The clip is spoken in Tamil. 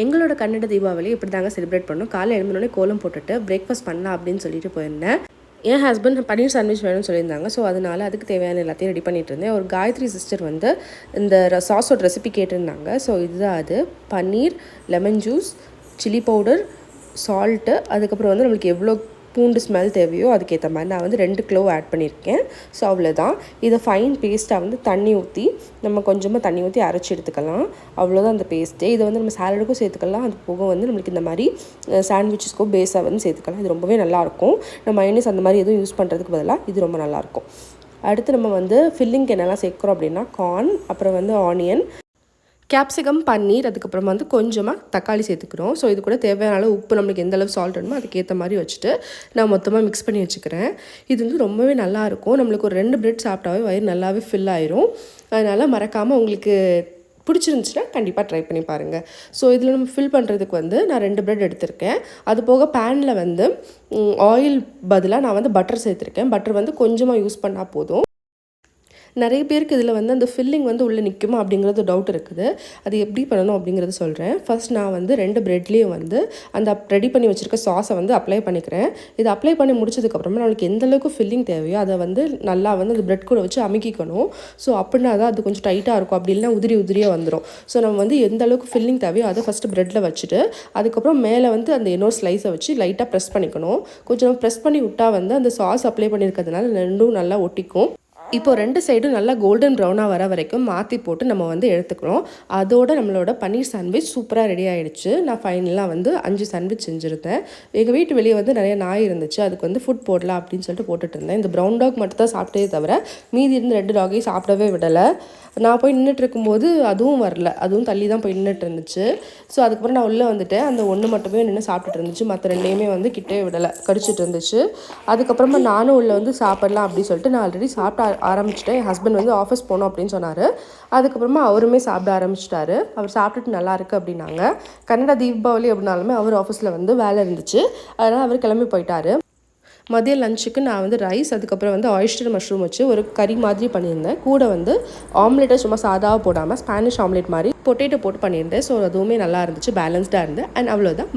எங்களோட கன்னட தீபாவளி இப்படி தாங்க செலிப்ரேட் பண்ணோம். காலை எழுந்தோடனே கோலம் போட்டுட்டு பிரேக்ஃபாஸ்ட் பண்ணலாம் அப்படின்னு சொல்லிட்டு போயிருந்தேன். என் ஹஸ்பண்ட் பன்னீர் சாண்ட்விச் வேணும்னு சொல்லியிருந்தாங்க. ஸோ அதனால அதுக்கு தேவையான எல்லாத்தையும் ரெடி பண்ணிட்டு இருந்தேன். ஒரு காயத்ரி சிஸ்டர் வந்து இந்த சாஸோட ரெசிபி கேட்டிருந்தாங்க. ஸோ இதுதான் அது. Paneer lemon juice chilli powder salt அதுக்கப்புறம் வந்து நம்மளுக்கு எவ்வளோ பூண்டு ஸ்மெல் தேவையோ அதுக்கேற்ற மாதிரி நான் வந்து ரெண்டு கிலோ ஆட் பண்ணியிருக்கேன். ஸோ அவ்வளோதான் இதை ஃபைன் பேஸ்ட்டாக வந்து தண்ணி ஊற்றி நம்ம கொஞ்சமாக தண்ணி ஊற்றி அரைச்சி எடுத்துக்கலாம். அவ்வளோதான் அந்த பேஸ்ட்டு இதை வந்து நம்ம சாலடுக்கும் சேர்த்துக்கலாம். அது போக வந்து நம்மளுக்கு இந்த மாதிரி சாண்ட்விச்சஸ்க்கோ பேஸாக வந்து சேர்த்துக்கலாம். இது ரொம்பவே நல்லாயிருக்கும் நம்ம மைனஸ் அந்த மாதிரி எதுவும் யூஸ் பண்ணுறதுக்கு பதிலாக இது ரொம்ப நல்லாயிருக்கும் அடுத்து நம்ம வந்து ஃபில்லிங்க்கு என்னெல்லாம் சேர்க்குறோம் அப்படின்னா கார்ன் அப்புறம் வந்து ஆனியன் கேப்சிகம் பன்னீர் அதுக்கப்புறம் வந்து கொஞ்சமாக தக்காளி சேர்த்துக்கிறோம். ஸோ இது கூட தேவையான அளவு உப்பு நம்மளுக்கு எந்த அளவு சால்ட் வேணுமோ அதுக்கேற்ற மாதிரி வச்சுட்டு நான் மொத்தமாக மிக்ஸ் பண்ணி வச்சுக்கிறேன். இது வந்து ரொம்பவே நல்லாயிருக்கும் நம்மளுக்கு ஒரு ரெண்டு பிரெட் சாப்பிட்டாவே வயிறு நல்லாவே ஃபில் ஆயிரும். அதனால் மறக்காமல் உங்களுக்கு பிடிச்சிருந்துச்சுன்னா கண்டிப்பாக ட்ரை பண்ணி பாருங்கள் ஸோ இதில் நம்ம ஃபில் பண்ணுறதுக்கு வந்து நான் ரெண்டு ப்ரெட் எடுத்திருக்கேன். அது போக பேனில் வந்து ஆயில் பதிலாக நான் வந்து பட்டர் சேர்த்துருக்கேன். பட்டர் வந்து கொஞ்சமாக யூஸ் பண்ணால் போதும். நிறைய பேருக்கு இதில் வந்து அந்த ஃபில்லிங் வந்து உள்ளே நிற்குமா அப்படிங்கிறது டவுட் இருக்குது. அது எப்படி பண்ணணும் அப்படிங்கிறத சொல்கிறேன். ஃபர்ஸ்ட் நான் வந்து ரெண்டு ப்ரெட்லேயும் வந்து அந்த ரெடி பண்ணி வச்சுருக்க சாஸை வந்து அப்ளை பண்ணிக்கிறேன். இது அப்ளை பண்ணி முடிச்சதுக்கப்புறமா நம்மளுக்கு எந்த அளவுக்கு ஃபில்லிங் தேவையோ அதை வந்து நல்லா வந்து அந்த ப்ரெட் கூட வச்சு அமுக்கிக்கணும். ஸோ அப்படின்னா தான் அது கொஞ்சம் டைட்டாக இருக்கும். அப்படி இல்லைனா உதிரி உதிரியாக வந்துடும் ஸோ நம்ம வந்து எந்த அளவுக்கு ஃபில்லிங் தேவையோ அதை ஃபஸ்ட்டு ப்ரெட்டில் வச்சுட்டு அதுக்கப்புறம் மேலே வந்து அந்த இன்னொரு ஸ்லைஸை வச்சு லைட்டாக ப்ரெஸ் பண்ணிக்கணும். கொஞ்சம் ப்ரெஸ் பண்ணி விட்டால் வந்து அந்த சாஸ் அப்ளை பண்ணியிருக்கிறதுனால ரெண்டும் நல்லா ஒட்டிக்கும். இப்போ ரெண்டு சைடும் நல்லா கோல்டன் ப்ரௌனாக வர வரைக்கும் மாற்றி போட்டு நம்ம வந்து எடுத்துக்கிறோம். அதோட நம்மளோட பன்னீர் சாண்ட்விச் சூப்பராக ரெடி ஆகிடுச்சு நான் ஃபைனலாக வந்து அஞ்சு சாண்ட்விச் செஞ்சுருந்தேன். எங்கள் வீட்டு வெளியே வந்து நிறைய நாய் இருந்துச்சு. அதுக்கு வந்து ஃபுட் போடலாம் அப்படின்னு சொல்லிட்டு போட்டுட்டு இருந்தேன். இந்த ப்ரௌன் டாக் மட்டும் தான் சாப்பிட்டே தவிர மீதி இருந்து ரெண்டு டாகையும் சாப்பிடவே விடலை. நான் போய் நின்றுட்டு இருக்கும்போது அதுவும் வரல. அதுவும் தள்ளி தான் போய் நின்றுட்டு இருந்துச்சு ஸோ அதுக்கப்புறம் நான் உள்ளே வந்துட்டேன். அந்த ஒன்று மட்டுமே நின்று சாப்பிட்டுட்டு இருந்துச்சு மற்ற ரெண்டையுமே வந்து கிட்டே விடலை. கடிச்சிட்டு இருந்துச்சு அதுக்கப்புறமா நானும் உள்ளே வந்து சாப்பிடலாம் அப்படின்னு சொல்லிட்டு நான் ஆல்ரெடி சாப்பிட ஆரம்பிச்சிட்டேன். என் ஹஸ்பண்ட் வந்து ஆஃபீஸ் போனோம் அப்படின்னு சொன்னார். அதுக்கப்புறமா அவருமே சாப்பிட ஆரம்பிச்சிட்டாரு. அவர் சாப்பிட்டுட்டு நல்லா இருக்கு அப்படின்னாங்க. கன்னடா தீபாவளி அப்படின்னாலுமே அவர் ஆஃபீஸில் வந்து வேலை இருந்துச்சு. அதனால் அவர் கிளம்பி போயிட்டாரு. மதிய லஞ்சுக்கு நான் வந்து ரைஸ் அதுக்கப்புறம் வந்து ஆயிஸ்டர் மஷ்ரூம் வச்சு ஒரு கறி மாதிரி பண்ணியிருந்தேன். கூட வந்து ஆம்லேட்டை சும்மா சாதாவாக போடாமல் ஸ்பானிஷ் ஆம்லேட் மாதிரி பொட்டேட்டோ போட்டு பண்ணியிருந்தேன். ஸோ அதுவுமே நல்லா இருந்துச்சு பேலன்ஸ்டாக இருந்து அண்ட் அவ்வளோதான்